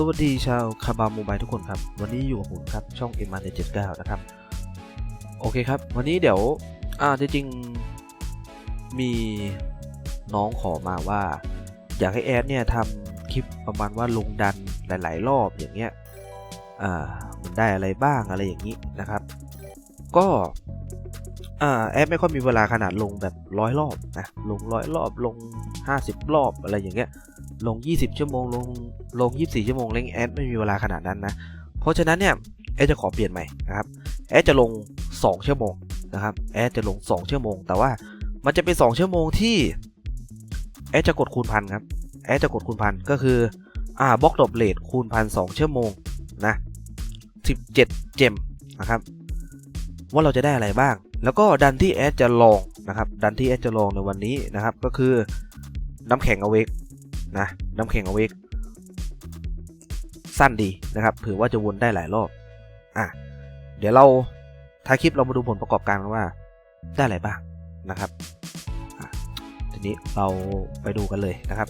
สวัสดีชาวคาบาโมบายทุกคนครับ วันนี้อยู่กับผมครับ ช่อง m r 7 9นะครับ โอเคครับ วันนี้เดี๋ยว อ่าจริงๆมีน้องขอมาว่า อยากให้แอดเนี่ยทำคลิปประมาณว่าลงดันหลาย ๆ รอบอย่างเงี้ย อ่า มันได้อะไรบ้างอะไรอย่างนี้นะครับ ก็ อ่า แอดไม่ค่อยมีเวลาขนาดลงแบบร้อยรอบนะ ลงร้อยรอบลง 50 รอบอะไรอย่างเงี้ย ลง 20 ชั่วโมง ลงลง 24 ชั่วโมงเล่นแอดไม่มีเวลาขนาดนั้นนะ เพราะฉะนั้นเนี่ยแอดจะขอเปลี่ยนใหม่นะครับแอดจะลง 2 ชั่วโมงนะครับแอดจะลง 2 ชั่วโมง แต่ว่ามันจะเป็น 2 ชั่วโมงที่แอดจะกดคูณพันครับแอดจะกดคูณพันก็คืออ่าบล็อกดอบเลทคูณพันสชั่วโมงนะ17 เจมนะครับว่าเราจะได้อะไรบ้าง แล้วก็ดันที่แอดจะลองนะครับดันที่แอดจะลองในวันนี้นะครับก็คือน้ำแข็งอเวก นะน้ำแข็งเอาเวกสั้นดีนะครับเผื่อว่าจะวนได้หลายรอบอะเดี๋ยวเราท้ายคลิปเรามาดูผลประกอบการกันว่าได้อะไรบ้างนะครับทีนี้เราไปดูกันเลยนะครับ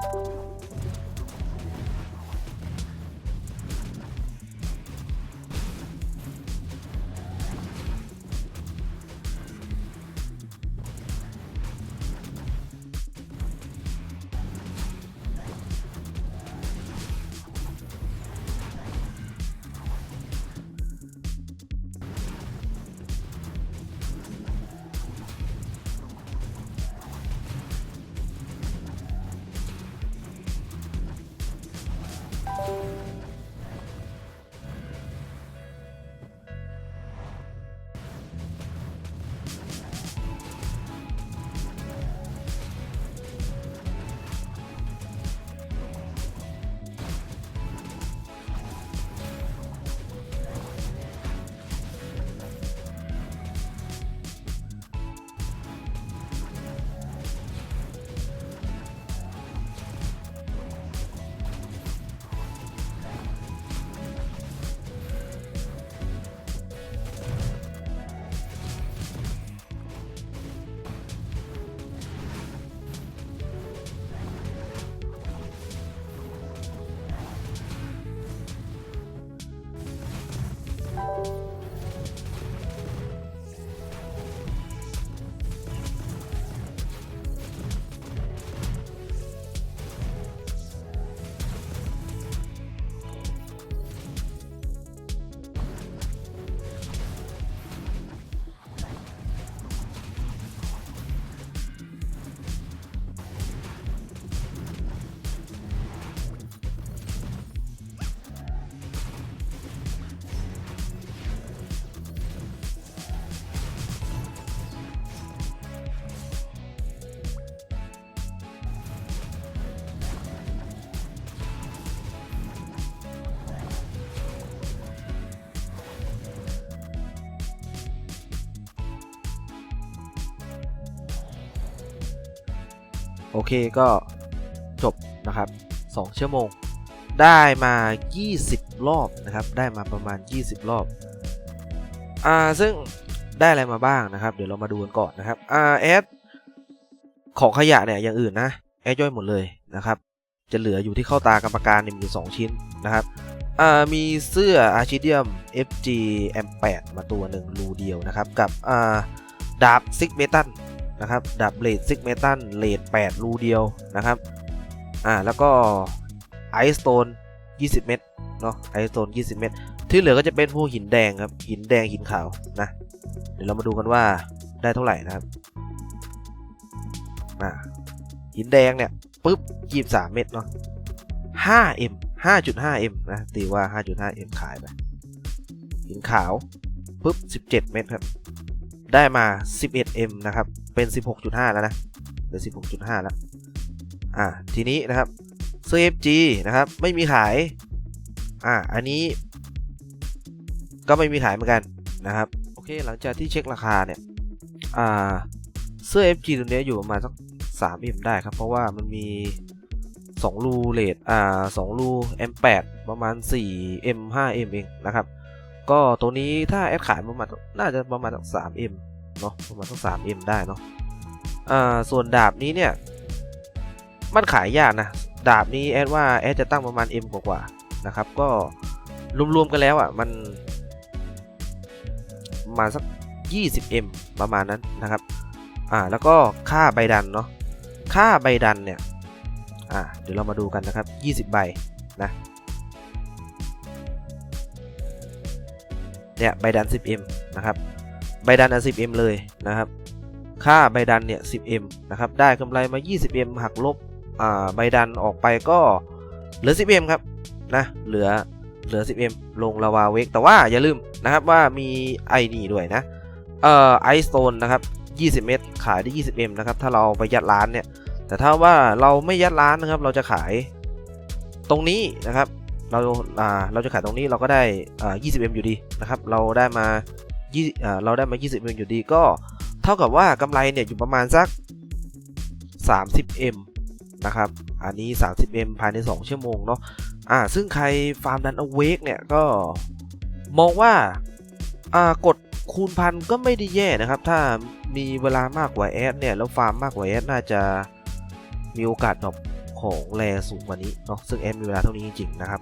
you you. โอเคก็จบนะครับ 2 ชั่วโมง ได้มา 20 รอบนะครับ ได้มาประมาณ 20 รอบ อ่า ซึ่งได้อะไรมาบ้างนะครับ เดี๋ยวเรามาดูกันก่อนนะครับ อ่าแอดของขยะเนี่ยอย่างอื่นนะ แอดย่อยหมดเลยนะครับ จะเหลืออยู่ที่เข้าตากรรมการเนี่ยมีอยู่2ชิ้นนะครับ อ่า มีเสื้อ Archidium FG M8 มาตัวหนึ่งรูเดียวนะครับ กับ อ่า ดาบซิกเมตัน นะครับดาบเลดซิกเมตันเลด8รูเดียวนะครับอ่าแล้วก็ไอสโตน20 เม็ดเนาะไอสโตน20 เม็ดที่เหลือก็จะเป็นพวกหินแดงครับ หินแดงหินขาวนะเดี๋ยวเรามาดูกันว่าได้เท่าไหร่นะครับอ่าหินแดงเนี่ยปุ๊บ23 เม็ดเนาะ 5M 5.5M นะตีว่า 5.5M ขายไปหินขาวปุ๊บ17 เม็ดครับ ได้มา 11M นะครับ เป็น 16.5 แล้วนะเป็น16.5 แล้ว อ่า ทีนี้นะครับเสื้อ FG นะครับ ไม่มีขาย อ่า อันนี้ ก็ไม่มีขายเหมือนกันนะครับ โอเค หลังจากที่เช็คราคาเนี่ย อ่า เสื้อ FG ตัวเนี้ยอยู่ประมาณสัก 3M ได้ครับ เพราะว่ามันมี 2 รูเลทอ่า2รู M8 ประมาณ 4M 5M เองนะครับ ก็ตัวนี้ถ้าแอดขายประมาณ น่าจะประมาณสัก 3M เนาะประมาณสัก 3M ได้เนาะอ่าส่วนดาบนี้เนี่ยมันขายยากนะดาบนี้แอดว่าแอดจะตั้งประมาณ M กว่าๆนะครับ ก็รวมๆกันแล้วอะมันประมาณสัก 20M ประมาณนั้นนะครับอ่าแล้วก็ค่าใบดันเนาะค่าใบดันเนี่ยอ่าเดี๋ยวเรามาดูกันนะครับ 20 ใบนะเนี่ยใบดัน 10M นะครับ ใบดันอะ 10M เลยนะครับ ค่าใบดันเนี่ย 10M นะครับ ได้กำไรมา 20M หักลบอ่าใบดันออกไปก็เหลือ 10M ครับนะเหลือเหลือ 10M ลงลาวาเวกแต่ว่าอย่าลืมนะครับว่ามีไอนี่ด้วยนะเอ่อไอสโตนนะครับ 20 เม็ดขายได้ 20M นะครับ ถ้าเราเอาไปยัดร้านเนี่ย แต่ถ้าว่าเราไม่ยัดร้านนะครับ เราจะขายตรงนี้นะครับ เราอ่าเราจะขายตรงนี้เราก็ได้อ่า 20M อยู่ดีนะครับ เราได้มา 20เราได้มา 20M อยู่ดีก็เท่ากับว่ากำไรเนี่ยอยู่ประมาณสัก 30M นะครับ อันนี้ 30M ภายใน 2 ชั่วโมงเนาะอ่าซึ่งใครฟาร์มดันเอเวกเนี่ยก็มองว่าอ่ากดคูณพันก็ไม่ได้แย่นะครับ ถ้ามีเวลามากกว่าแอดเนี่ย แล้วฟาร์มมากกว่าแอดน่าจะมีโอกาสดรอปของแรสูงกว่านี้เนาะซึ่งแอดมีเวลาเท่านี้จริงๆนะครับ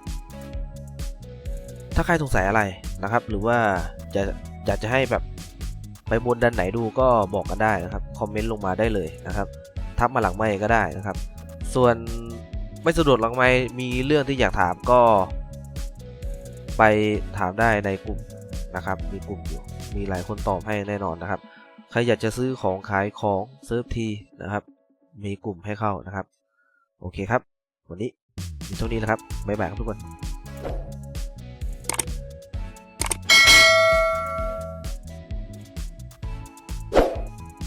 ถ้าใครสงสัยอะไรนะครับ หรือว่าจะ อยากจะให้แบบไปบนดันไหนดูก็บอกกันได้นะครับคอมเมนต์ลงมาได้เลยนะครับทักมาหลังไม่ก็ได้นะครับ ส่วนไม่สะดวกหลังไม่มีเรื่องที่อยากถามก็ ไปถามได้ในกลุ่มนะครับมีกลุ่มอยู่มีหลายคนตอบให้แน่นอนนะครับ ใครอยากจะซื้อของขายของเซิร์ฟทีนะครับ มีกลุ่มให้เข้านะครับ โอเคครับ วันนี้มีเท่านี้นะครับบ๊ายบายครับทุกคน